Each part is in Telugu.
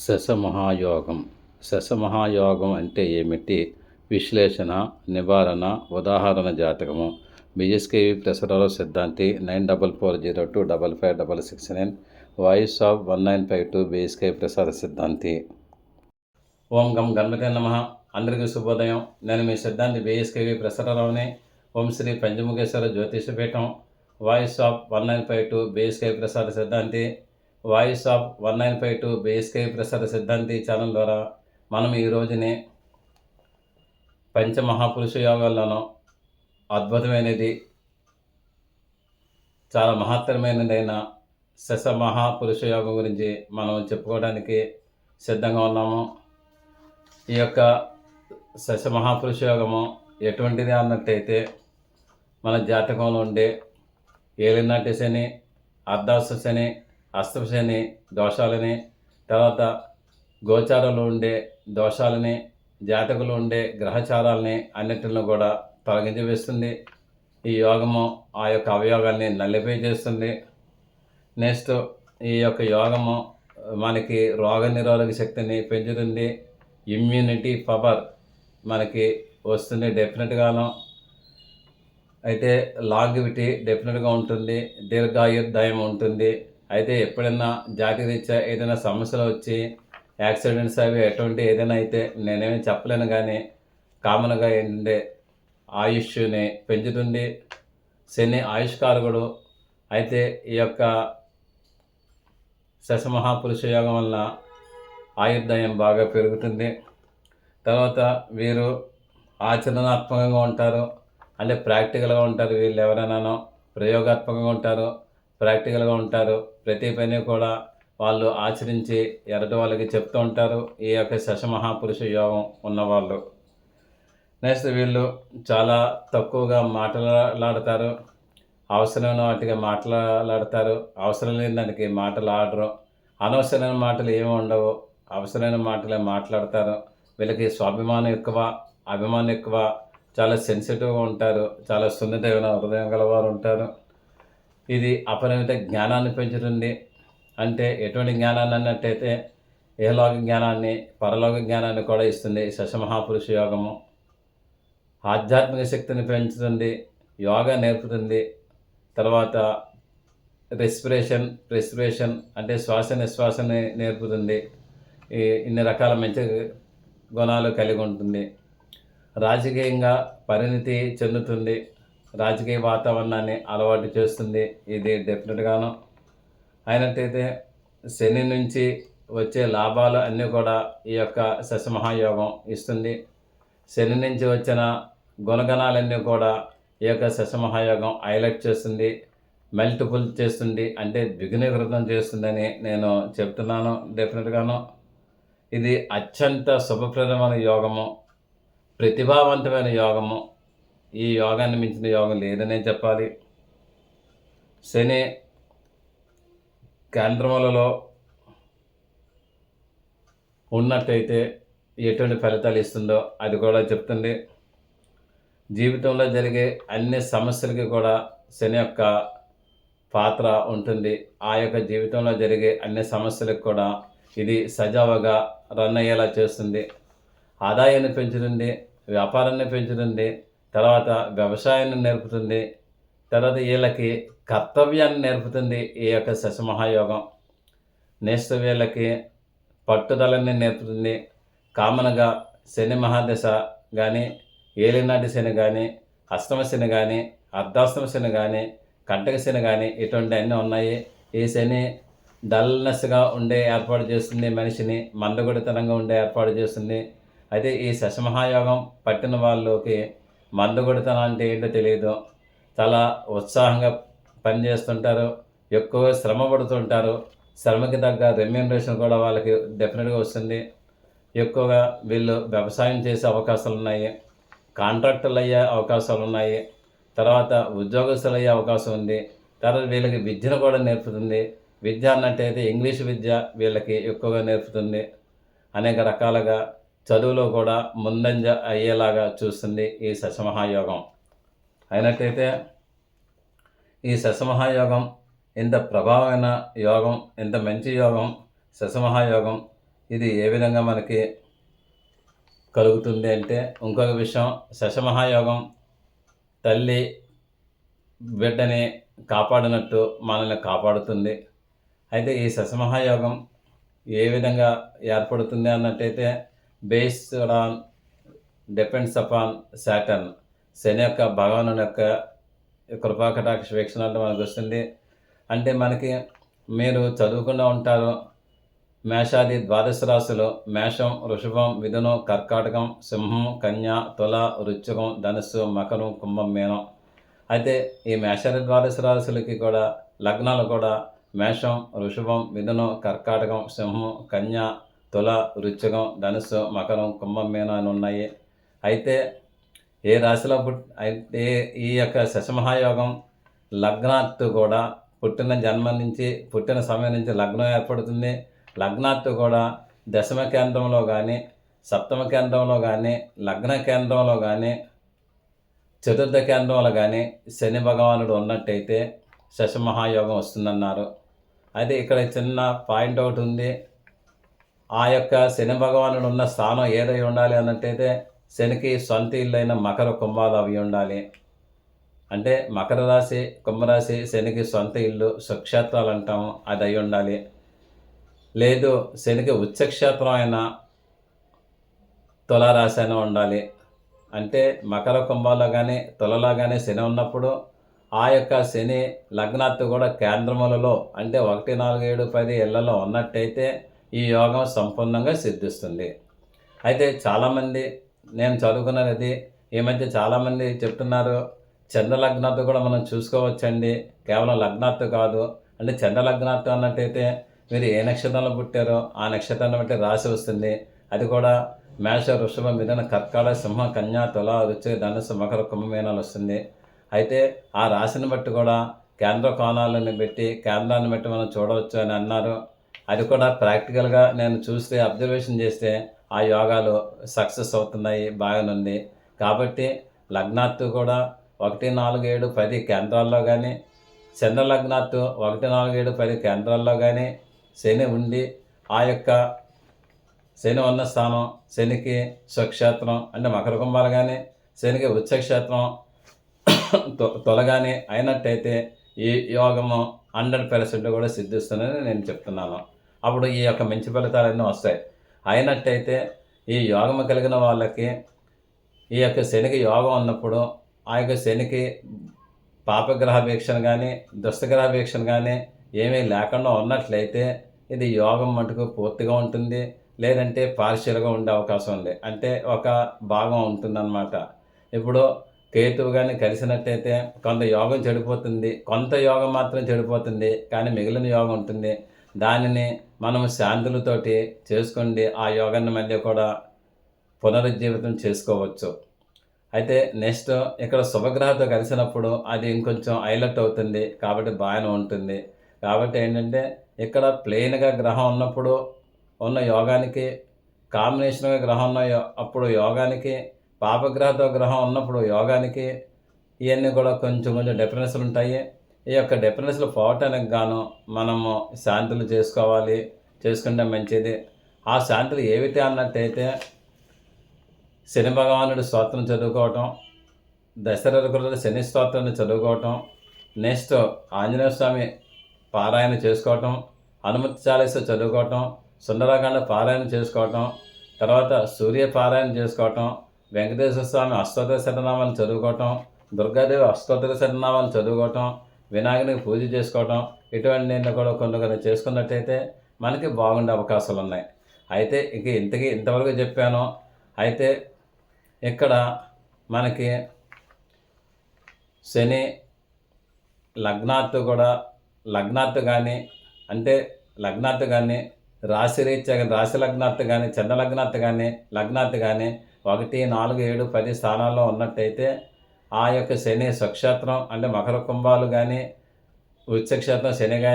శశమహాయోగం. శశమహాయోగం అంటే ఏమిటి? విశ్లేషణ నివారణ ఉదాహరణ జాతకము. BSKV Prasarala Siddhanti nine double four zero two double five double six nine. Voice of one nine five two BSK Prasada Siddhanti. ఓం గం గణపతి నమ. అందరికీ శుభోదయం. నేను మీ Siddhanti BSKV ప్రసరరావుని Om Sri Panchamukheshwara Jyotishapeetham. Voice of one nine five two BSK Prasada Siddhanti. Voice of one nine five two BSK Prasada Siddhanti channel ద్వారా మనం ఈ రోజుని పంచమహాపురుష యోగాల్లోనూ అద్భుతమైనది చాలా మహత్తరమైనదైన శశ మహాపురుష యోగం గురించి మనం చెప్పుకోవడానికి సిద్ధంగా ఉన్నాము. ఈ యొక్క శశ మహాపురుష యోగము ఎటువంటిది అన్నట్టయితే మన జాతకంలో ఉండే ఏలినాటి శని అర్ధాశ శని అస్తమ దోషాలని తర్వాత గోచారంలో ఉండే దోషాలని జాతకులు ఉండే గ్రహచారాలని అన్నిటిని కూడా తొలగించి వేస్తుంది ఈ యోగము ఆ యొక్క అవయోగాల్ని నల్లిపై చేస్తుంది నెక్స్ట్ ఈ యొక్క యోగము మనకి రోగ నిరోధక శక్తిని పెంచుతుంది. ఇమ్యూనిటీ పవర్ మనకి వస్తుంది డెఫినెట్గాను. అయితే లాంగివిటీ డెఫినెట్గా ఉంటుంది. దీర్ఘాయుర్దాయం ఉంటుంది. అయితే ఎప్పుడైనా జాతి రీత్యా ఏదైనా సమస్యలు వచ్చి యాక్సిడెంట్స్ అవి ఎటువంటి ఏదైనా అయితే నేనేమి చెప్పలేను కానీ కామన్గా ఏంటంటే ఆయుష్ని పెంచుతుంది శని ఆయుష్కారకుడు అయితే ఈ యొక్క శశమహాపురుష యోగం వల్ల ఆయుర్దాయం బాగా పెరుగుతుంది. తర్వాత వీరు ఆచరణాత్మకంగా ఉంటారు. అంటే ప్రాక్టికల్గా ఉంటారు వీళ్ళు ఎవరైనానో ప్రయోగాత్మకంగా ఉంటారు. ప్రాక్టికల్గా ఉంటారు. ప్రతి పని కూడా వాళ్ళు ఆచరించి ఎరటి వాళ్ళకి చెప్తూ ఉంటారు. ఈ యొక్క శశమహాపురుష యోగం ఉన్నవాళ్ళు. నెక్స్ట్ వీళ్ళు చాలా తక్కువగా మాట్లాడతారు. అవసరమైన వాటికి మాట్లాడతారు. అవసరం లేని దానికి మాటలు ఆడరు. అనవసరమైన మాటలు ఏమి ఉండవు. అవసరమైన మాటలే మాట్లాడతారు. వీళ్ళకి స్వాభిమానం ఎక్కువ అభిమానం ఎక్కువ. చాలా సెన్సిటివ్గా ఉంటారు. చాలా సున్నితమైన హృదయం గలవారు ఉంటారు. ఇది అపరిమిత జ్ఞానాన్ని పెంచుతుంది. అంటే ఎటువంటి జ్ఞానాన్ని అన్నట్టయితే ఏలోక జ్ఞానాన్ని పరలోక జ్ఞానాన్ని కూడా ఇస్తుంది. శశమహాపురుష యోగము. ఆధ్యాత్మిక శక్తిని పెంచుతుంది. యోగా నేర్పుతుంది. తర్వాత రెస్పిరేషన్ రెస్పిరేషన్ అంటే శ్వాస నిశ్వాసని నేర్పుతుంది. ఈ ఇన్ని రకాల మంచి గుణాలు కలిగి ఉంటుంది. రాజకీయంగా పరిణితి చెందుతుంది. రాజకీయ వాతావరణాన్ని అలవాటు చేస్తుంది. ఇది డెఫినెట్గాను అయినట్టయితే శని నుంచి వచ్చే లాభాలు అన్నీ కూడా ఈ యొక్క శశమహాయోగం ఇస్తుంది. శని నుంచి వచ్చిన గుణగణాలన్నీ కూడా ఈ యొక్క శశమహాయోగం హైలైట్ చేస్తుంది. మల్టిపుల్ చేస్తుంది. అంటే ద్విగుణీకృతం చేస్తుందని నేను చెప్తున్నాను డెఫినెట్గాను ఇది అత్యంత శుభప్రదమైన యోగము. ప్రతిభావంతమైన యోగము. ఈ యోగాన్ని మించిన యోగం లేదనే చెప్పాలి. శని కేంద్రములలో ఉన్నట్టయితే ఎటువంటి ఫలితాలు ఇస్తుందో అది కూడా చెప్తుంది. జీవితంలో జరిగే అన్ని సమస్యలకి కూడా శని యొక్క పాత్ర ఉంటుంది. ఆ యొక్క జీవితంలో జరిగే అన్ని సమస్యలకు కూడా ఇది సజావుగా రన్ అయ్యేలా చేస్తుంది. ఆదాయాన్ని పెంచుతుంది వ్యాపారాన్ని పెంచుతుంది తర్వాత వ్యవసాయాన్ని నేర్పుతుంది తర్వాత వీళ్ళకి కర్తవ్యాన్ని నేర్పుతుంది ఈ యొక్క శశమహాయోగం. నేస్త వీళ్ళకి పట్టుదలని నేర్పుతుంది. కామన్గా శని మహాదశ కానీ ఏలినాటి శని కానీ అష్టమ శని కానీ అర్ధాష్టమ శని కానీ కంటక శని కానీ ఇటువంటి అన్నీ ఉన్నాయి. ఈ శని డల్నెస్గా ఉండే ఏర్పాటు చేస్తుంది మనిషిని మందగుడితనంగా ఉండే ఏర్పాటు చేస్తుంది. అయితే ఈ శశమహాయోగం పట్టిన వాళ్ళకి మందగుడితనం అంటే ఏంటో తెలియదు చాలా ఉత్సాహంగా పనిచేస్తుంటారు. ఎక్కువ శ్రమ పడుతుంటారు. శ్రమకి తగ్గ రెమ్యూనరేషన్ కూడా వాళ్ళకి డెఫినెట్గా వస్తుంది. ఎక్కువగా వీళ్ళు వ్యవసాయం చేసే అవకాశాలు ఉన్నాయి. కాంట్రాక్టర్లు అయ్యే అవకాశాలు ఉన్నాయి. తర్వాత ఉద్యోగస్తులు అయ్యే అవకాశం ఉంది. తర్వాత వీళ్ళకి విద్యను కూడా నేర్పుతుంది. విద్య అన్నట్టయితే ఇంగ్లీష్ విద్య వీళ్ళకి ఎక్కువగా నేర్పుతుంది. అనేక రకాలుగా చదువులో కూడా ముందంజ అయ్యేలాగా చూస్తుంది ఈ శశమహాయోగం. అయినట్టయితే ఈ శశమహాయోగం ఇంత ప్రభావమైన యోగం ఇంత మంచి యోగం శశమహాయోగం ఇది ఏ విధంగా మనకి కలుగుతుంది అంటే ఇంకొక విషయం శశమహాయోగం తల్లి బిడ్డని కాపాడినట్టు మనల్ని కాపాడుతుంది. అయితే ఈ శశమహాయోగం ఏ విధంగా ఏర్పడుతుంది అన్నట్టయితే based on depends upon Saturn Shani యొక్క భగవాను యొక్క కృపాకటాక్ష వీక్షణ అంటే మనకు వస్తుంది. అంటే మనకి మీరు చదువుకుండా ఉంటారు. మేషాది ద్వాదశ రాశులు మేషం వృషభం మిథునం కర్కాటకం సింహం కన్య తుల వృశ్చికం ధనుస్సు మకరం కుంభం మీనం. అయితే ఈ మేషాది ద్వాదశ రాశులకి కూడా లగ్నాలు కూడా మేషం వృషభం మిథునం కర్కాటకం సింహం కన్య తుల వృచ్చకం ధనుస్సు మకరం కుంభం మీనం అని ఉన్నాయి అయితే ఏ రాశిలో పుట్ అయితే ఈ యొక్క శశమహాయోగం లగ్నాత్తు కూడా పుట్టిన జన్మ నుంచి పుట్టిన సమయం నుంచి లగ్నం ఏర్పడుతుంది. లగ్నాత్తు కూడా దశమ కేంద్రంలో కానీ సప్తమ కేంద్రంలో కానీ లగ్న కేంద్రంలో కానీ చతుర్థ కేంద్రంలో కానీ శని భగవానుడు ఉన్నట్టయితే శశమహాయోగం వస్తుందన్నారు. అయితే ఇక్కడ చిన్న పాయింట్ ఒకటి ఉంది. ఆ యొక్క శని భగవానుడు ఉన్న స్థానం ఏదై ఉండాలి అన్నట్టయితే శనికి సొంత ఇల్లైన మకర కుంభాలు అవి ఉండాలి. అంటే మకర రాశి కుంభరాశి శనికి సొంత ఇల్లు సుక్షేత్రాలు అంటాము అది అయి ఉండాలి. లేదు శనికి ఉచ్చక్షేత్రం అయిన తులారాశి అయినా ఉండాలి. అంటే మకర కుంభాలో కానీ తులలో కానీ శని ఉన్నప్పుడు ఆ యొక్క శని లగ్నాత్తు కూడా కేంద్రములలో అంటే ఒకటి నాలుగు ఏడు పది ఇళ్ళలో ఉన్నట్టయితే ఈ యోగం సంపూర్ణంగా సిద్ధిస్తుంది. అయితే చాలామంది నేను చదువుకున్నది ఈ మధ్య చాలామంది చెప్తున్నారు చంద్ర లగ్నార్థం కూడా మనం చూసుకోవచ్చండి. కేవలం లగ్నార్థం కాదు అంటే చంద్ర లగ్నార్థం అన్నట్టయితే మీరు ఏ నక్షత్రంలో పుట్టారో ఆ నక్షత్రాన్ని బట్టి రాశి వస్తుంది. అది కూడా మేష వృషభ మిథున కర్కాల సింహ కన్యా తుల రుచి ధనుసు మకర కుంభమేనాలు వస్తుంది. అయితే ఆ రాశిని బట్టి కూడా కేంద్ర కోణాలను పెట్టి కేంద్రాన్ని బట్టి మనం చూడవచ్చు అని అన్నారు. అది కూడా ప్రాక్టికల్గా నేను చూస్తే అబ్జర్వేషన్ చేస్తే ఆ యోగాలు సక్సెస్ అవుతున్నాయి బాగానుంది కాబట్టి లగ్నాత్తు కూడా ఒకటి నాలుగు ఏడు పది కేంద్రాల్లో కానీ చంద్ర లగ్నాత్తు ఒకటి నాలుగు ఏడు పది కేంద్రాల్లో కానీ శని ఉండి ఆ యొక్క శని ఉన్న స్థానం శనికి స్వక్షేత్రం అంటే మకర కుంభాలు కానీ శనికి ఉచ్చక్షేత్రం తొలగానే అయినట్టయితే ఈ యోగము హండ్రెడ్ పర్సెంట్ కూడా సిద్ధిస్తుందని నేను చెప్తున్నాను. అప్పుడు ఈ యొక్క మంచి ఫలితాలన్నీ వస్తాయి. అయినట్టయితే ఈ యోగము కలిగిన వాళ్ళకి ఈ యొక్క శనికి యోగం ఉన్నప్పుడు ఆ యొక్క శనికి పాపగ్రహ వీక్షణ కానీ దుష్టగ్రహ వీక్షణ కానీ ఏమీ లేకుండా ఉన్నట్లయితే ఇది యోగం మటుకు పూర్తిగా ఉంటుంది. లేదంటే పార్షియల్గా ఉండే అవకాశం ఉంది. అంటే ఒక భాగం ఉంటుందన్నమాట. ఇప్పుడు కేతువు కానీ కలిసినట్టయితే కొంత యోగం చెడిపోతుంది. కొంత యోగం మాత్రం చెడిపోతుంది. కానీ మిగిలిన యోగం ఉంటుంది. దానిని మనం శాంతులతోటి చేసుకుండి ఆ యోగాన్ని మధ్య కూడా పునరుజ్జీవితం చేసుకోవచ్చు. అయితే నెక్స్ట్ ఇక్కడ శుభగ్రహతో కలిసినప్పుడు అది ఇంకొంచెం హైలైట్ అవుతుంది కాబట్టి బాగానే ఉంటుంది. కాబట్టి ఏంటంటే ఇక్కడ ప్లెయిన్గా గ్రహం ఉన్నప్పుడు ఉన్న యోగానికి కాంబినేషన్గా గ్రహం ఉన్న అప్పుడు యోగానికి పాపగ్రహతో గ్రహం ఉన్నప్పుడు యోగానికి ఇవన్నీ కూడా కొంచెం కొంచెం డిఫరెన్స్లు ఉంటాయి. ఈ యొక్క డిఫరెన్స్లు పోవటానికి గాను మనము శాంతులు చేసుకోవాలి చేసుకుంటే మంచిది. ఆ శాంతులు ఏమిటి అన్నట్టయితే శని భగవానుడి స్తోత్రం చదువుకోవటం దశరథకుల శని స్తోత్రాన్ని చదువుకోవటం నెక్స్ట్ ఆంజనేయ స్వామి పారాయణ చేసుకోవటం హనుమతి చాలీస చదువుకోవటం సుందరకాండ పారాయణ చేసుకోవటం తర్వాత సూర్య పారాయణ చేసుకోవటం వెంకటేశ్వర స్వామి అష్టోత్తర శరణామాలు చదువుకోవటం దుర్గాదేవి అష్టోత్తర శరణామాలు చదువుకోవటం వినాయకునికి పూజ చేసుకోవడం ఇటువంటి కూడా కొన్ని కొన్ని చేసుకున్నట్టయితే మనకి బాగుండే అవకాశాలు ఉన్నాయి. అయితే ఇక ఇంతకీ ఇంతవరకు చెప్పాను. అయితే ఇక్కడ మనకి శని లగ్నాత్తు కూడా లగ్నాత్తు కానీ అంటే లగ్నార్థ కానీ రాశి రీత్యా కానీ రాశి లగ్నార్థు కానీ చంద్ర లగ్నార్థు కానీ లగ్నార్థు కానీ ఒకటి నాలుగు ఏడు పది స్థానాల్లో ఉన్నట్టయితే ఆ యొక్క శని స్వక్షేత్రం అంటే మకర కుంభాలు కానీ ఉత్సక్షేత్రం శనిగా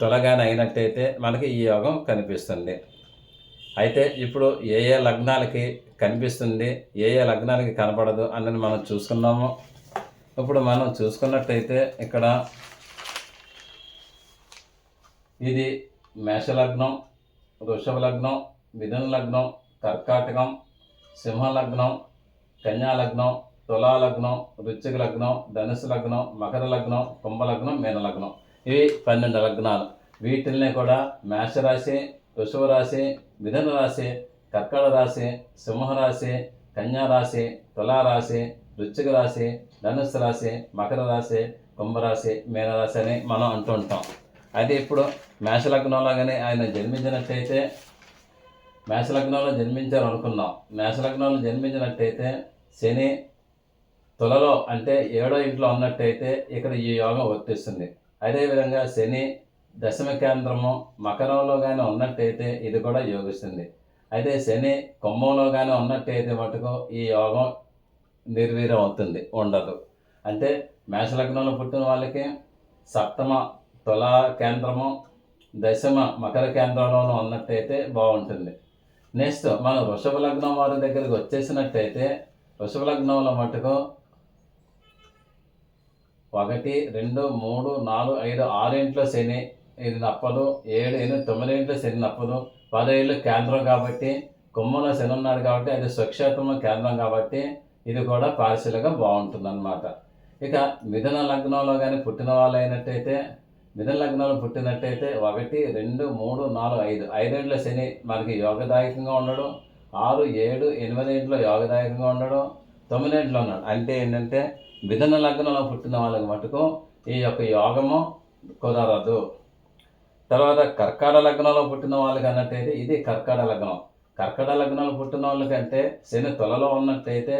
తొలగాని అయినట్టయితే మనకి ఈ యోగం కనిపిస్తుంది. అయితే ఇప్పుడు ఏ ఏ లగ్నాలకి కనిపిస్తుంది ఏ ఏ లగ్నాలకి కనపడదు అన్నది మనం చూసుకున్నాము ఇప్పుడు మనం చూసుకున్నట్టయితే ఇక్కడ ఇది మేషలగ్నం వృషభ లగ్నం మిథున లగ్నం కర్కాటకం సింహ లగ్నం కన్యా లగ్నం తులా లగ్నం రుచిక లగ్నం ధనుసు లగ్నం మకర లగ్నం కుంభలగ్నం మీనలగ్నం. మీన లగ్నం ఇవి పన్నెండు లగ్నాలు. వీటిల్ని కూడా మేషరాశి వృషభ రాశి మిథున రాశి కర్కట రాశి సింహరాశి రాశి తులారాశి రాశి రాశి ధనుసు రాశి రాశి మకర రాశి కుంభరాశి మీనరాశి అని మనం అంటూ ఉంటాం. అయితే ఇప్పుడు మేషలగ్నంలో కానీ ఆయన జన్మించినట్టయితే మేషలగ్నంలో జన్మించారు అనుకున్నాం మేషలగ్నంలో జన్మించినట్టయితే శని తులలో అంటే ఏడో ఇంట్లో ఉన్నట్టయితే ఇక్కడ ఈ యోగం వర్తిస్తుంది. అదేవిధంగా శని దశమ కేంద్రము మకరంలో కానీ ఉన్నట్టయితే ఇది కూడా యోగిస్తుంది. అయితే శని కుంభంలో కానీ ఉన్నట్టయితే మటుకు ఈ యోగం నిర్వీర్యం అవుతుంది ఉండదు. అంటే మేషలగ్నంలో పుట్టిన వాళ్ళకి సప్తమ తులా కేంద్రము దశమ మకర కేంద్రంలోనూ ఉన్నట్టయితే బాగుంటుంది. నెక్స్ట్ మనం వృషభ లగ్నం వారి దగ్గరికి వచ్చేసినట్టయితే వృషభ లగ్నంలో మటుకు ఒకటి రెండు మూడు నాలుగు ఐదు ఆరు శని ఇది నప్పదు ఏడు ఎనిమిది తొమ్మిదింట్ల శని నప్పదు పదేళ్ళు కేంద్రం కాబట్టి కుంభంలో శని ఉన్నాడు కాబట్టి అది స్వక్షేత్రంలో కేంద్రం కాబట్టి ఇది కూడా పార్షియల్గా బాగుంటుంది అనమాట ఇక మిథున లగ్నంలో కానీ పుట్టిన వాళ్ళు అయినట్టయితే మిథున లగ్నంలో పుట్టినట్టయితే ఒకటి రెండు మూడు నాలుగు ఐదు ఐదేండ్ల శని మనకి యోగదాయకంగా ఉండడం ఆరు ఏడు ఎనిమిది ఇంట్లో యోగదాయకంగా ఉండడం తొమ్మిదింట్లో ఉన్నాడు. అంటే ఏంటంటే మిథున లగ్నంలో పుట్టిన వాళ్ళకి మటుకు ఈ యొక్క యోగము కుదరదు. తర్వాత కర్కాట లగ్నంలో పుట్టిన వాళ్ళకి అన్నట్టయితే ఇది కర్కాట లగ్నం. కర్కట లగ్నంలో పుట్టిన వాళ్ళకంటే శని తొలలో ఉన్నట్టయితే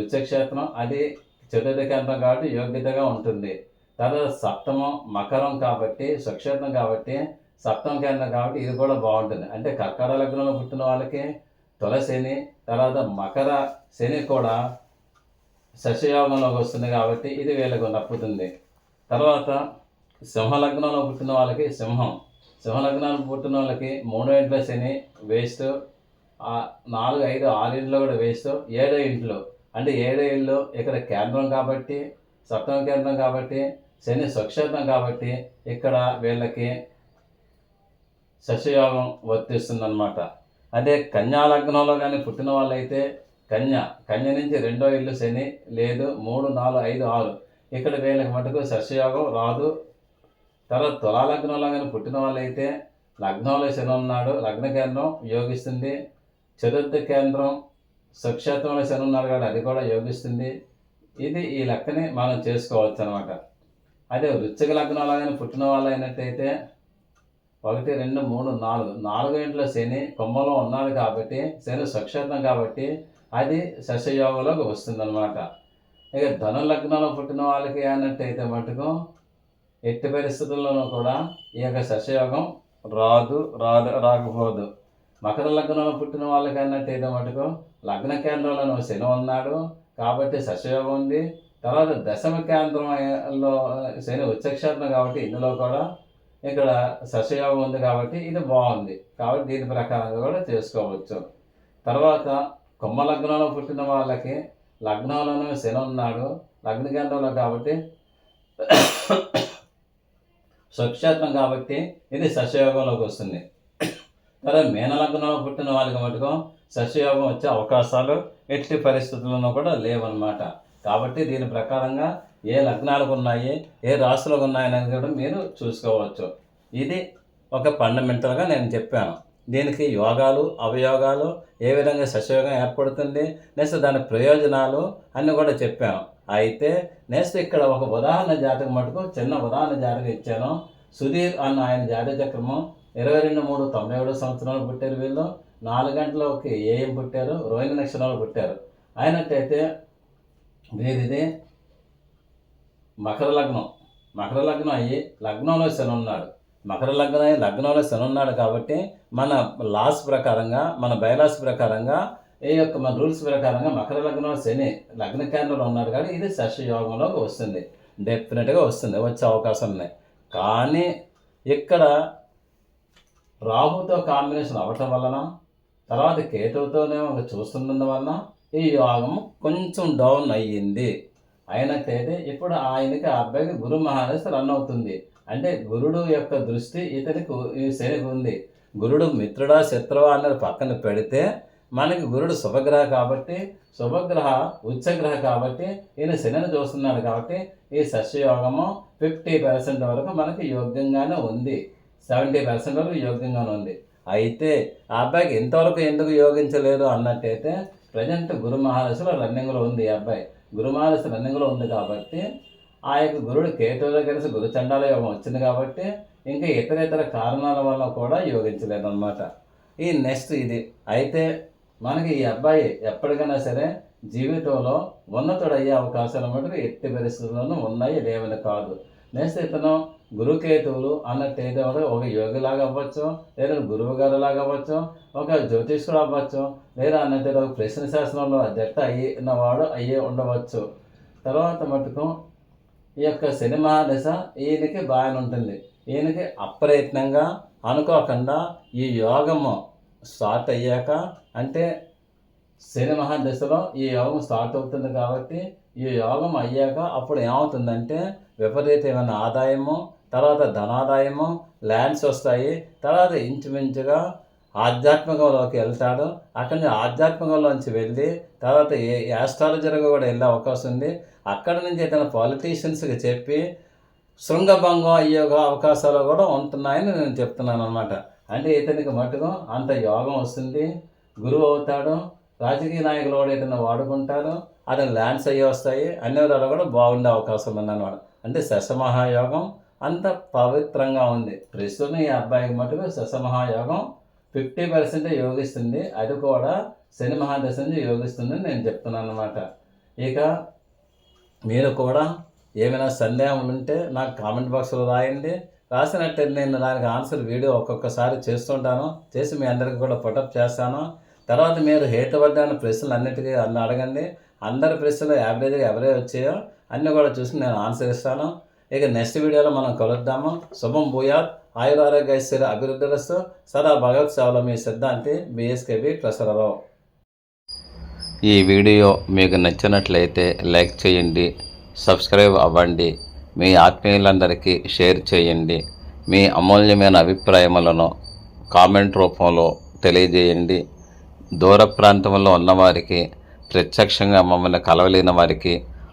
ఉచ్చక్షేత్రం అది చతుర్థ కేంద్రం కాబట్టి యోగ్యతగా ఉంటుంది. తర్వాత సప్తమం మకరం కాబట్టి సుక్షేత్రం కాబట్టి సప్తం కేంద్రం కాబట్టి ఇది కూడా బాగుంటుంది. అంటే కర్కాట లగ్నంలో పుట్టిన వాళ్ళకి తుల శని తర్వాత మకర శని కూడా సస్యయోగంలోకి వస్తుంది కాబట్టి ఇది వీళ్ళకు నప్పుతుంది. తర్వాత సింహలగ్నంలో పుట్టిన వాళ్ళకి సింహం. సింహలగ్నంలో పుట్టిన వాళ్ళకి మూడో ఇంట్లో శని వేస్ట్ నాలుగు ఐదు ఆరు ఇంట్లో కూడా వేస్ట్ ఏడో ఇంట్లో. అంటే ఏడో ఇల్లు ఇక్కడ కేంద్రం కాబట్టి సప్తమ కేంద్రం కాబట్టి శని స్వక్షేత్రం కాబట్టి ఇక్కడ వీళ్ళకి సస్యయోగం వర్తిస్తుందన్నమాట. అదే కన్యా లగ్నంలో కానీ పుట్టిన వాళ్ళైతే కన్య కన్య నుంచి రెండో ఇల్లు శని లేదు మూడు నాలుగు ఐదు ఆరు. ఇక్కడ వీళ్ళకి మటుకు సస్యయోగం రాదు. తర్వాత తులాలగ్నంలో కానీ పుట్టిన వాళ్ళైతే లగ్నంలో శని ఉన్నాడు లగ్న కేంద్రం యోగిస్తుంది. చతుర్థ కేంద్రం స్వక్షేత్రంలో శని ఉన్నాడు కాబట్టి అది కూడా యోగిస్తుంది. ఇది ఈ లెక్కని మనం చేసుకోవచ్చు అనమాట అదే వృశ్చిక లగ్నంలో కానీ పుట్టిన వాళ్ళు అయినట్టయితే ఒకటి రెండు మూడు నాలుగు. నాలుగు ఇంట్లో శని కుంభంలో ఉన్నాడు కాబట్టి శని స్వక్షేత్రం కాబట్టి అది సస్యయోగంలోకి వస్తుందన్నమాట. ఇక ధను లగ్నంలో పుట్టిన వాళ్ళకి అన్నట్టయితే మటుకు ఎట్టి పరిస్థితుల్లోనూ కూడా ఈ యొక్క సస్యయోగం రాదు రాదు రాకపోదు. మకర లగ్నంలో పుట్టిన వాళ్ళకి అన్నట్టయితే మటుకు లగ్న కేంద్రంలో శని ఉన్నాడు కాబట్టి సస్యయోగం ఉంది. తర్వాత దశమ కేంద్రంలో శని ఉచ్చక్షేత్రం కాబట్టి ఇందులో కూడా ఇక్కడ సస్యయోగం ఉంది కాబట్టి ఇది బాగుంది. కాబట్టి దీని ప్రకారంగా కూడా చేసుకోవచ్చు. తర్వాత కుంభ లగ్నంలో పుట్టిన వాళ్ళకి లగ్నంలోనే శని ఉన్నాడు. లగ్న కేంద్రంలో కాబట్టి స్వక్షేత్రం కాబట్టి ఇది సస్యయోగంలోకి వస్తుంది. తర్వాత మీన లగ్నంలో పుట్టిన వాళ్ళకి మటుకు సస్యయోగం వచ్చే అవకాశాలు ఎట్టి పరిస్థితుల్లోనూ కూడా లేవన్నమాట. కాబట్టి దీని ప్రకారంగా ఏ లగ్నాలకు ఉన్నాయి ఏ రాశులకు ఉన్నాయనేది కూడా మీరు చూసుకోవచ్చు. ఇది ఒక ఫండమెంటల్గా నేను చెప్పాను. దీనికి యోగాలు అవయోగాలు ఏ విధంగా సశయోగం ఏర్పడుతుంది నెక్స్ట్ దాని ప్రయోజనాలు అన్నీ కూడా చెప్పాము అయితే నెక్స్ట్ ఇక్కడ ఒక ఉదాహరణ జాతకం మటుకు చిన్న ఉదాహరణ జాతకం ఇచ్చాను. సుధీర్ అన్న ఆయన జాతక చక్రము ఇరవై రెండు మూడు తొంభై ఏడు సంవత్సరాలు పుట్టారు వీళ్ళు. నాలుగు గంటలకి ఏఎం పుట్టారు రోహిణి నక్షత్రాలు పుట్టారు. అయినట్టయితే వీరిది మకర లగ్నం. మకర లగ్నం అయ్యి లగ్నంలో శని ఉన్నాడు. మకర లగ్నం లగ్నంలో శని ఉన్నాడు కాబట్టి మన లాస్ ప్రకారంగా మన బయలాస్ ప్రకారంగా ఈ యొక్క మన రూల్స్ ప్రకారంగా మకర లగ్నంలో శని లగ్న కేంద్రంలో ఉన్నాడు కానీ ఇది శశ యోగంలోకి వస్తుంది డెఫినెట్గా వస్తుంది వచ్చే అవకాశం ఉన్నాయి కానీ ఇక్కడ రాహుతో కాంబినేషన్ అవ్వటం వలన తర్వాత కేతువుతోనే ఒక చూస్తున్నందు వలన ఈ యోగం కొంచెం డౌన్ అయ్యింది. అయినట్టయితే ఇప్పుడు ఆయనకి ఆ అబ్బాయికి గురు మహారాజ్ రన్ అవుతుంది. అంటే గురుడు యొక్క దృష్టి ఇతనికి ఈ శనికి ఉంది. గురుడు మిత్రుడా శత్రువా అన్నది పక్కన పెడితే మనకి గురుడు శుభగ్రహ కాబట్టి శుభగ్రహ ఉచ్చగ్రహ కాబట్టి ఈయన శనిని చూస్తున్నాడు కాబట్టి ఈ సస్యయోగము ఫిఫ్టీ పర్సెంట్ వరకు మనకి యోగ్యంగానే ఉంది. సెవెంటీ పర్సెంట్ వరకు యోగ్యంగానే ఉంది. అయితే ఆ అబ్బాయికి ఇంతవరకు ఎందుకు యోగించలేదు అన్నట్టయితే ప్రజెంట్ గురు మహాదశలో రన్నింగ్లో ఉంది ఈ అబ్బాయి. గురు మహాదశ రన్నింగ్లో ఉంది కాబట్టి ఆ యొక్క గురుడు కేతువులో కలిసి గురు చండాల యోగం వచ్చింది కాబట్టి ఇంకా ఇతర ఇతర కారణాల వల్ల కూడా యోగించలేదన్నమాట. ఈ నెక్స్ట్ ఇది. అయితే మనకి ఈ అబ్బాయి ఎప్పటికైనా సరే జీవితంలో ఉన్నతుడు అయ్యే అవకాశాలు మటుకు ఎట్టి పరిస్థితుల్లోనూ ఉన్నాయి లేవని కాదు. నెక్స్ట్ ఇతను గురుకేతువులు అన్నట్టు ఏదో ఒక- యోగిలాగా అవ్వచ్చు లేదా గురువు గారు లాగా అవ్వచ్చు ఒక జ్యోతిష్కుడు అవ్వచ్చు లేదా అన్నట్టు ఒక ప్రశ్న శాస్త్రంలో జట్ట అయిన వాడు అయ్యే ఉండవచ్చు. తర్వాత మటుకు ఈ యొక్క సినిమా దశ ఈయనకి బాగానే ఉంటుంది. ఈయనకి అప్రయత్నంగా అనుకోకుండా ఈ యోగము స్టార్ట్ అయ్యాక అంటే శని మహాదశలో ఈ యోగం స్టార్ట్ అవుతుంది కాబట్టి ఈ యోగం అయ్యాక అప్పుడు ఏమవుతుందంటే విపరీతమైన ఆదాయము తర్వాత ధనాదాయము ల్యాండ్స్ వస్తాయి. తర్వాత ఇంచుమించుగా ఆధ్యాత్మికంలోకి వెళ్తాడు అక్కడి నుంచి ఆధ్యాత్మికంలోంచి వెళ్ళి తర్వాత ఏ యాస్ట్రాలజర్గా కూడా వెళ్ళే అవకాశం ఉంది. అక్కడ నుంచి ఏదైనా పాలిటీషియన్స్కి చెప్పి శృంగభంగం అయ్యే అవకాశాలు కూడా ఉంటున్నాయని నేను చెప్తున్నాను అనమాట అంటే ఇతనికి మటుకు అంత యోగం వస్తుంది. గురువు అవుతాడు రాజకీయ నాయకులు కూడా ఏదైనా వాడుకుంటారు అతను ల్యాండ్స్ అయ్యి వస్తాయి అన్ని విధాలు కూడా బాగుండే అవకాశం ఉందన్నమాట అంటే శశమహాయోగం అంత పవిత్రంగా ఉంది. ప్రస్తుతం ఈ అబ్బాయికి మటుకు శశమహాయోగం ఫిఫ్టీ పర్సెంట్ యోగిస్తుంది అది కూడా శని మహాదశ నుంచి యోగిస్తుందని నేను చెప్తున్నాను అనమాట ఇక మీరు కూడా ఏమైనా సందేహం ఉంటే నాకు కామెంట్ బాక్స్లో రాయండి. రాసినట్టు నేను దానికి ఆన్సర్ వీడియో ఒక్కొక్కసారి చేస్తుంటాను. చేసి మీ అందరికీ కూడా పుటప్ చేస్తాను. తర్వాత మీరు హేతుబద్ధమైన ప్రశ్నలు అన్నిటికీ అన్ని అడగండి. అందరి ప్రశ్నలు యావరేజ్గా ఎవరే వచ్చాయో అన్నీ కూడా చూసి నేను ఆన్సర్ ఇస్తాను. ఇక నెక్స్ట్ వీడియోలో మనం కలుద్దాము. శుభం భూయాత్ ఆయురారోగ్య అభివృద్ధి అభివృద్ధిరస్తూ సదా భగవత్ సేవలో మీ సిద్ధాంతి బిఎస్కేబి ప్రసరరావు ఈ వీడియో మీకు నచ్చినట్లయితే లైక్ చేయండి సబ్స్క్రైబ్ అవ్వండి మీ ఆత్మీయులందరికీ షేర్ చేయండి మీ అమూల్యమైన అభిప్రాయములను కామెంట్ రూపంలో తెలియజేయండి. దూర ప్రాంతంలో ఉన్నవారికి ప్రత్యక్షంగా మమ్మల్ని కలవలేని వారికి